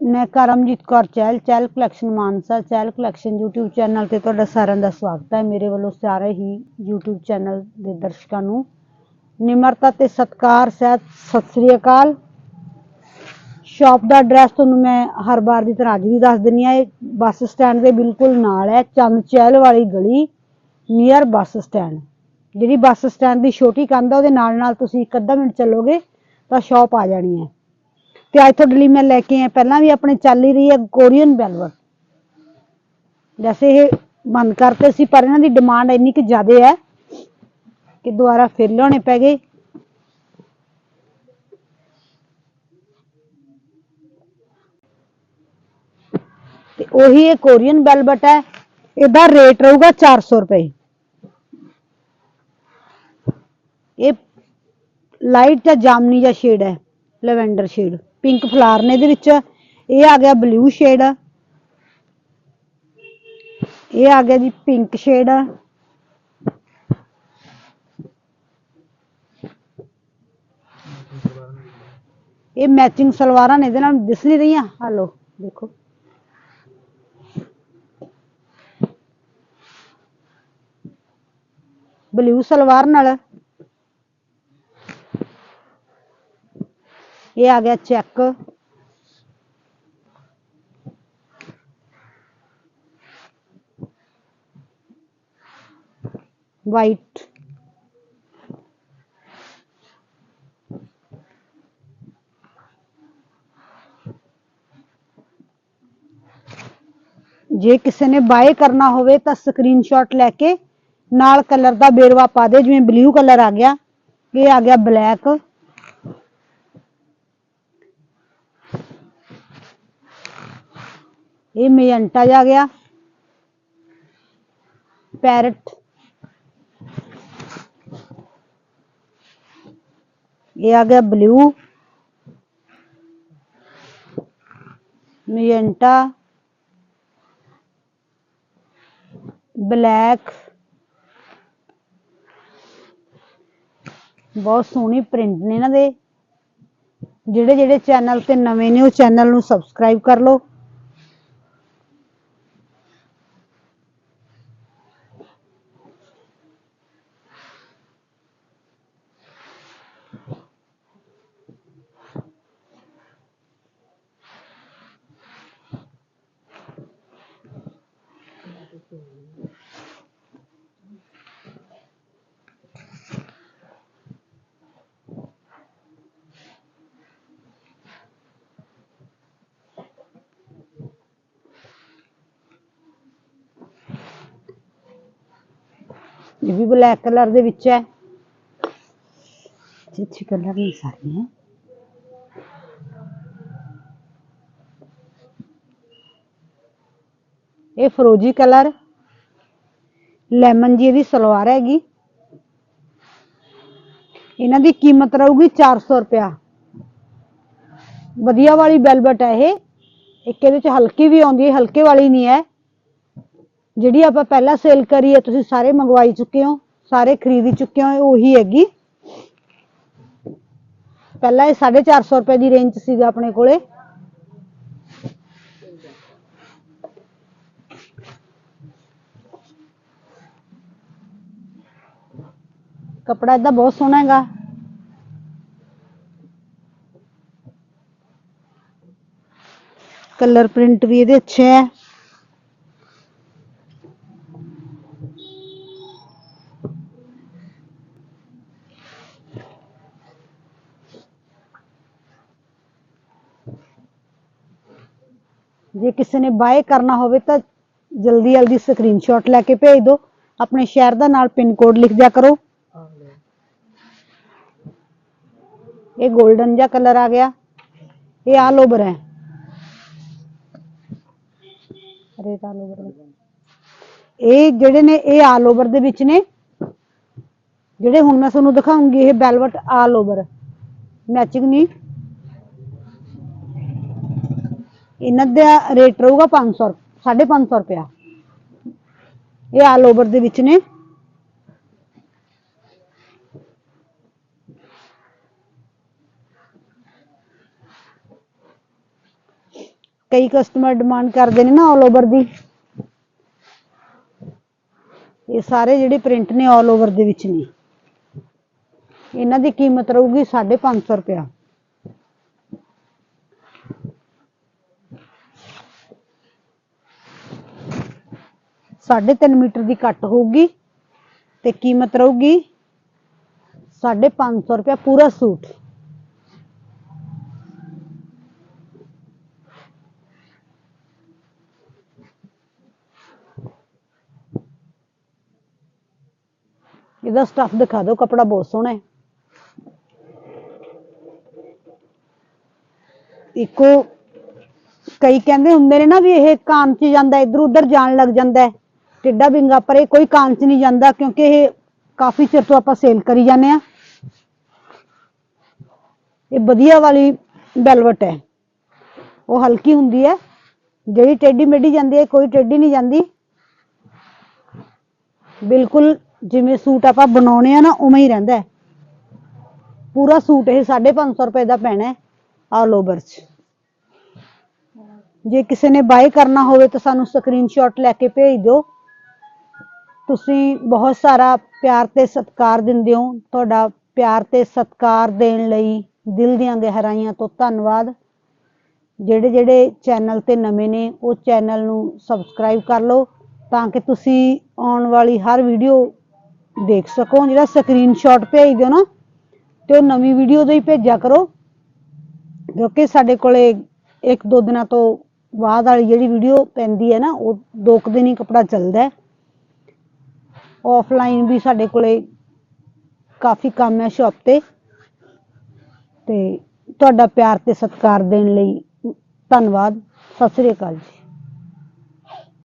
ਮੈਂ Karamjit Kaur Chahal Chahal collection Mansa Chahal collection YouTube channel ਤੇ ਤੁਹਾਡਾ ਸਾਰਿਆਂ ਦਾ ਸਵਾਗਤ ਹੈ। ਮੇਰੇ ਵੱਲੋਂ ਸਾਰੇ ਹੀ YouTube ਚੈਨਲ ਦੇ ਦਰਸ਼ਕਾਂ ਨੂੰ ਨਿਮਰਤਾ ਤੇ ਸਤਿਕਾਰ ਸਹਿਤ ਸਤਿ ਸ੍ਰੀ ਅਕਾਲ। ਸ਼ਾਪ ਦਾ ਐਡਰੈਸ ਤੁਹਾਨੂੰ ਮੈਂ ਹਰ ਵਾਰ ਦੀ ਤਰ੍ਹਾਂ ਅੱਜ ਵੀ ਦੱਸ ਦਿੰਨੀ ਆ ਇਹ ਬੱਸ ਸਟੈਂਡ ਦੇ ਬਿਲਕੁਲ ਨਾਲ ਹੈ ਚੰਦ ਚਹਿਲ ਵਾਲੀ ਗਲੀ ਨੀਅਰ ਬੱਸ ਸਟੈਂਡ ਜਿਹੜੀ ਬੱਸ ਸਟੈਂਡ ਦੀ ਛੋਟੀ ਕੰਧ ਆ, ਉਹਦੇ ਨਾਲ ਨਾਲ ਤੁਸੀਂ ਇੱਕ ਅੱਧਾ ਮਿੰਟ ਚੱਲੋਗੇ ਤਾਂ ਸ਼ਾਪ ਆ ਜਾਣੀ ਹੈ। ਤੇ ਅੱਜ ਤੁਹਾਡੇ ਲਈ ਮੈਂ ਲੈ ਕੇ ਆਇਆ। ਪਹਿਲਾਂ ਵੀ ਆਪਣੇ ਚੱਲ ਹੀ ਰਹੀ ਹੈ ਕੋਰੀਅਨ ਵੈਲਵਟ ਵੈਸੇ ਇਹ ਬੰਦ ਕਰਤੇ ਸੀ, ਪਰ ਇਹਨਾਂ ਦੀ ਡਿਮਾਂਡ ਇੰਨੀ ਕਿ ਜ਼ਿਆਦਾ ਹੈ ਕਿ ਦੁਬਾਰਾ ਫਿਰ ਲਿਆਉਣੇ ਪੈ ਗਏ। ਤੇ ਉਹੀ ਇਹ ਕੋਰੀਅਨ ਵੈਲਵਟ ਹੈ। ਇਹਦਾ ਰੇਟ ਰਹੂਗਾ 400 ਰੁਪਏ। ਇਹ ਲਾਈਟ ਜਾਂ ਜਾਮਨੀ ਜਾਂ ਸ਼ੇਡ ਹੈ, ਲਵੈਂਡਰ ਸ਼ੇਡ। ਪਿੰਕ ਫਲਾਰ ਨੇ ਇਹਦੇ ਵਿੱਚ। ਇਹ ਆ ਗਿਆ ਬਲੂ ਸ਼ੇਡ। ਇਹ ਆ ਗਿਆ ਜੀ ਪਿੰਕ ਸ਼ੇਡ। ਇਹ ਮੈਚਿੰਗ ਸਲਵਾਰਾਂ ਨੇ, ਇਹਦੇ ਨਾਲ ਦਿਸ ਨਹੀਂ ਰਹੀਆਂ। ਹਲੋ ਦੇਖੋ। ਬਲੂ ਸਲਵਾਰ ਨਾਲ ਇਹ ਆ ਗਿਆ ਚੈੱਕ ਵਾਈਟ ਜੇ ਕਿਸੇ ਨੇ ਬਾਏ ਕਰਨਾ ਹੋਵੇ ਤਾਂ ਸਕਰੀਨਸ਼ਾਟ ਲੈ ਕੇ ਨਾਲ ਕਲਰ ਦਾ ਬੇਰਵਾ ਪਾ ਦੇ ਜਿਵੇਂ ਬਲੂ ਕਲਰ ਆ ਗਿਆ ਇਹ ਆ ਗਿਆ ਬਲੈਕ ਇਹ ਮੈਜੈਂਟਾ ਜਾ ਗਿਆ। ਪੈਰਟ। ਇਹ ਆ ਗਿਆ ਬਲੂ। Magenta black. ਬਹੁਤ ਸੋਹਣੀ ਪ੍ਰਿੰਟ ਨੇ ਇਹਨਾਂ ਦੇ। ਜਿਹੜੇ ਜਿਹੜੇ ਚੈਨਲ ਤੇ ਨਵੇਂ ਨੇ, ਉਹ ਚੈਨਲ ਨੂੰ ਸਬਸਕ੍ਰਾਈਬ ਕਰ ਲਓ। ਇਹ ਵੀ ਬਲੈਕ ਕਲਰ ਦੇ ਵਿੱਚ ਹੈ। ਅੱਛੇ ਕਲਰ ਨਹੀਂ ਸਾਰੇ, ਹੈ। ਇਹ ਫਰੋਜੀ ਕਲਰ ਲੈਮਨ ਜੀ ਇਹਦੀ ਸਲਵਾਰ ਹੈਗੀ। ਇਹਨਾਂ ਦੀ ਕੀਮਤ ਰਹੂਗੀ 400 ਰੁਪਇਆ। ਵਧੀਆ ਵਾਲੀ ਵੈਲਵਟ ਹੈ ਇਹ। ਇੱਕ ਇਹਦੇ ਚ ਹਲਕੀ ਵੀ ਆਉਂਦੀ ਹੈ, ਹਲਕੇ ਵਾਲੀ ਨਹੀਂ ਹੈ। ਜਿਹੜੀ ਆਪਾਂ ਪਹਿਲਾਂ ਸੇਲ ਕਰੀ ਹੈ, ਤੁਸੀਂ ਸਾਰੇ ਮੰਗਵਾਈ ਚੁੱਕੇ ਹੋ, ਸਾਰੇ ਖਰੀਦੀ ਚੁੱਕੇ ਹੋ ਉਹੀ ਹੈਗੀ। ਪਹਿਲਾਂ ਇਹ 450 ਰੁਪਏ ਦੀ ਰੇਂਜ ਸੀਗਾ ਆਪਣੇ ਕੋਲੇ। ਕਪੜਾ ਇਹਦਾ ਬਹੁਤ ਸੋਹਣਾ ਹੈਗਾ। ਕਲਰ ਪ੍ਰਿੰਟ ਵੀ ਇਹਦੇ ਅੱਛੇ ਹੈ। ਜੇ ਕਿਸੇ ਨੇ ਬਾਏ ਕਰਨਾ ਹੋਵੇ ਤਾਂ ਜਲਦੀ ਜਲਦੀ ਸਕਰੀਨਸ਼ਾਟ ਲੈ ਕੇ ਭੇਜ ਦਿਓ। ਆਪਣੇ ਸ਼ਹਿਰ ਦਾ ਨਾਲ ਪਿੰਨ ਕੋਡ ਲਿਖ ਦਿਆ ਕਰੋ। ਇਹ 골ਡਨ ਜਿਹਾ ਕਲਰ ਆ ਗਿਆ। ਇਹ ਆਲ ਓਵਰ ਹੈ। ਰੇਟ ਆਲ ਓਵਰ ਇਹ ਜਿਹੜੇ ਨੇ, ਇਹ ਆਲ ਓਵਰ ਦੇ ਵਿੱਚ ਨੇ। ਜਿਹੜੇ ਹੁਣ ਮੈਂ ਤੁਹਾਨੂੰ ਦਿਖਾਉਂਗੀ, ਇਹ ਬੈਲਵਟ ਆਲ ਓਵਰ ਮੈਚਿੰਗ ਨਹੀਂ। ਇਹਨਾਂ ਦਾ ਰੇਟ ਰਹੂਗਾ 500 550 ਰੁਪਿਆ ਇਹ ਆਲ ਓਵਰ ਦੇ ਵਿੱਚ ਨੇ। ਕਈ ਕਸਟਮਰ ਡਿਮਾਂਡ ਕਰਦੇ ਨੇ ਨਾ ਆਲ ਓਵਰ ਦੀ। ਇਹ ਸਾਰੇ ਜਿਹੜੇ ਪ੍ਰਿੰਟ ਨੇ ਆਲ ਓਵਰ ਦੇ ਵਿੱਚ ਨੇ। ਇਹਨਾਂ ਦੀ ਕੀਮਤ ਰਹੂਗੀ 550 ਰੁਪਿਆ 3.5 ਮੀਟਰ ਦੀ ਕੱਟ ਹੋਊਗੀ ਤੇ ਕੀਮਤ ਰਹੂਗੀ 550 ਰੁਪਏ ਪੂਰਾ ਸੂਟ। ਇਹਦਾ ਸਟਫ ਦਿਖਾ ਦਿਓ, ਕਪੜਾ ਬਹੁਤ ਸੋਹਣਾ ਹੈ। ਇੱਕੋ ਕਈ ਕਹਿੰਦੇ ਹੁੰਦੇ ਨੇ ਨਾ ਵੀ ਇਹ ਕੰਮ 'ਚ ਜਾਂਦਾ ਇਧਰ ਉਧਰ ਜਾਣ ਲੱਗ ਜਾਂਦਾ ਟਿੱਡਾ ਬਿੰਗਾ, ਪਰ ਇਹ ਕੋਈ ਕਾਨ ਚ ਨਹੀਂ ਜਾਂਦਾ ਕਿਉਂਕਿ ਇਹ ਕਾਫੀ ਚਿਰ ਤੋਂ ਆਪਾਂ ਸੇਲ ਕਰੀ ਜਾਂਦੇ ਆ ਇਹ ਵਧੀਆ ਵਾਲੀ ਵੈਲਵਟ ਹੈ। ਉਹ ਹਲਕੀ ਹੁੰਦੀ ਹੈ। ਜਿਹੜੀ ਟੇਢੀ ਮੇਢੀ ਜਾਂਦੀ ਹੈ, ਕੋਈ ਟੇਢੀ ਨਹੀਂ ਜਾਂਦੀ। ਬਿਲਕੁਲ ਜਿਵੇਂ ਸੂਟ ਆਪਾਂ ਬਣਾਉਣੇ ਆ ਨਾ, ਉਵੇਂ ਹੀ ਰਹਿੰਦਾ ਹੈ। ਪੂਰਾ ਸੂਟ ਇਹ 550 ਰੁਪਏ ਦਾ ਪੈਣਾ ਹੈ ਆਲ ਓਵਰ ਚ। ਜੇ ਕਿਸੇ ਨੇ ਬਾਏ ਕਰਨਾ ਹੋਵੇ ਤਾਂ ਸਾਨੂੰ ਸਕਰੀਨਸ਼ਾਟ ਲੈ ਕੇ ਭੇਜ ਦਿਓ। ਤੁਸੀਂ ਬਹੁਤ ਸਾਰਾ ਪਿਆਰ ਤੇ ਸਤਿਕਾਰ ਦਿੰਦੇ ਹੋ। ਤੁਹਾਡਾ ਪਿਆਰ ਤੇ ਸਤਿਕਾਰ ਦੇਣ ਲਈ ਦਿਲ ਦੀਆਂ ਗਹਿਰਾਈਆਂ ਤੋਂ ਧੰਨਵਾਦ। ਜਿਹੜੇ ਜਿਹੜੇ ਚੈਨਲ ਤੇ ਨਵੇਂ ਨੇ, ਉਹ ਚੈਨਲ ਨੂੰ ਸਬਸਕ੍ਰਾਈਬ ਕਰ ਲਓ ਤਾਂ ਕਿ ਤੁਸੀਂ ਆਉਣ ਵਾਲੀ ਹਰ ਵੀਡੀਓ ਦੇਖ ਸਕੋ। ਜਿਹੜਾ ਸਕਰੀਨਸ਼ਾਟ ਭੇਜ ਦਿਓ ਨਾ, ਤੇ ਉਹ ਨਵੀਂ ਵੀਡੀਓ ਦਾ ਹੀ ਭੇਜਿਆ ਕਰੋ। ਕਿਉਂਕਿ ਸਾਡੇ ਕੋਲੇ ਇੱਕ ਦੋ ਦਿਨਾਂ ਤੋਂ ਬਾਅਦ ਵਾਲੀ ਜਿਹੜੀ ਵੀਡੀਓ ਪੈਂਦੀ ਹੈ ਨਾ, ਉਹ ਦੋ ਕੁ ਦਿਨ ਹੀ ਕਪੜਾ ਚੱਲਦਾ ਹੈ। ਆਫਲਾਈਨ ਵੀ ਸਾਡੇ ਕੋਲੇ ਕਾਫੀ ਕੰਮ ਹੈ ਸ਼ਾਪ ਤੇ। ਤੇ ਤੁਹਾਡਾ ਪਿਆਰ ਤੇ ਸਤਿਕਾਰ ਦੇਣ ਲਈ ਧੰਨਵਾਦ। ਸਤਿ ਸ੍ਰੀ ਅਕਾਲ ਜੀ।